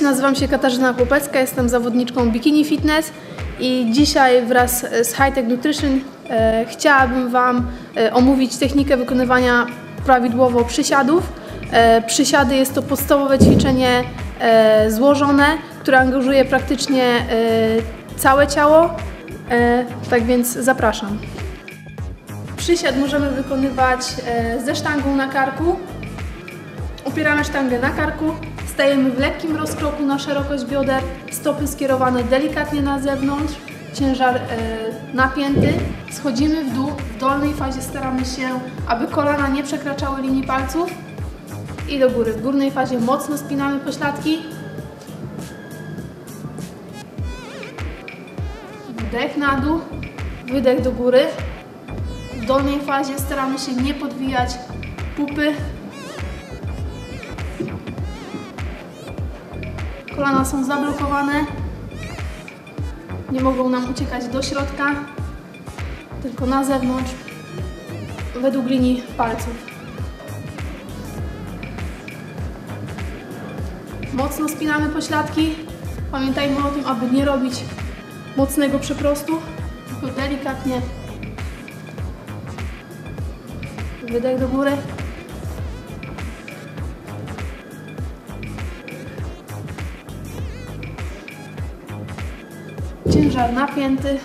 nazywam się Katarzyna Chłopecka, jestem zawodniczką Bikini Fitness i dzisiaj wraz z High Tech Nutrition e, chciałabym Wam e, omówić technikę wykonywania prawidłowo przysiadów. E, przysiady jest to podstawowe ćwiczenie e, złożone, które angażuje praktycznie e, całe ciało, e, tak więc zapraszam. Przysiad możemy wykonywać e, ze sztangą na karku, Opieramy sztangę na karku, stajemy w lekkim rozkroku na szerokość bioder, stopy skierowane delikatnie na zewnątrz, ciężar e, napięty. Schodzimy w dół, w dolnej fazie staramy się, aby kolana nie przekraczały linii palców i do góry. W górnej fazie mocno spinamy pośladki. Wdech na dół, wydech do góry. W dolnej fazie staramy się nie podwijać pupy, Kolana są zablokowane. Nie mogą nam uciekać do środka, tylko na zewnątrz, według linii palców. Mocno spinamy pośladki. Pamiętajmy o tym, aby nie robić mocnego przeprostu, tylko delikatnie. Wydech do góry. Ciężar napięty.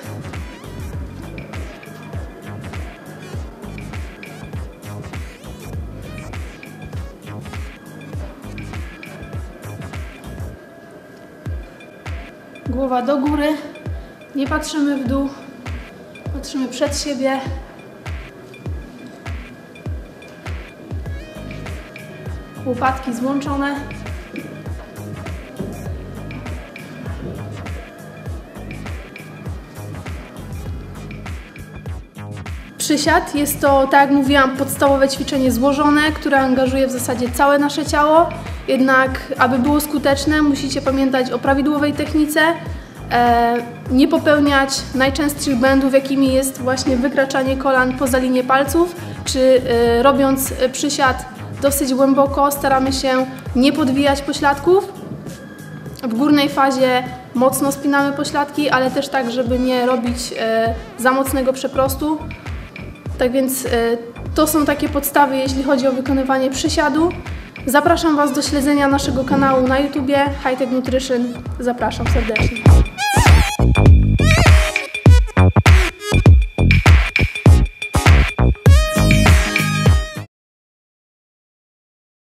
Głowa do góry. Nie patrzymy w dół. Patrzymy przed siebie. Łopatki złączone. Przysiad jest to, tak jak mówiłam, podstawowe ćwiczenie złożone, które angażuje w zasadzie całe nasze ciało. Jednak, aby było skuteczne, musicie pamiętać o prawidłowej technice, e, nie popełniać najczęstszych błędów, jakimi jest właśnie wykraczanie kolan poza linię palców, czy e, robiąc przysiad dosyć głęboko, staramy się nie podwijać pośladków. W górnej fazie mocno spinamy pośladki, ale też tak, żeby nie robić e, za mocnego przeprostu. Tak więc e, to są takie podstawy, jeśli chodzi o wykonywanie przysiadu. Zapraszam Was do śledzenia naszego kanału na YouTubie High Tech Nutrition. Zapraszam serdecznie.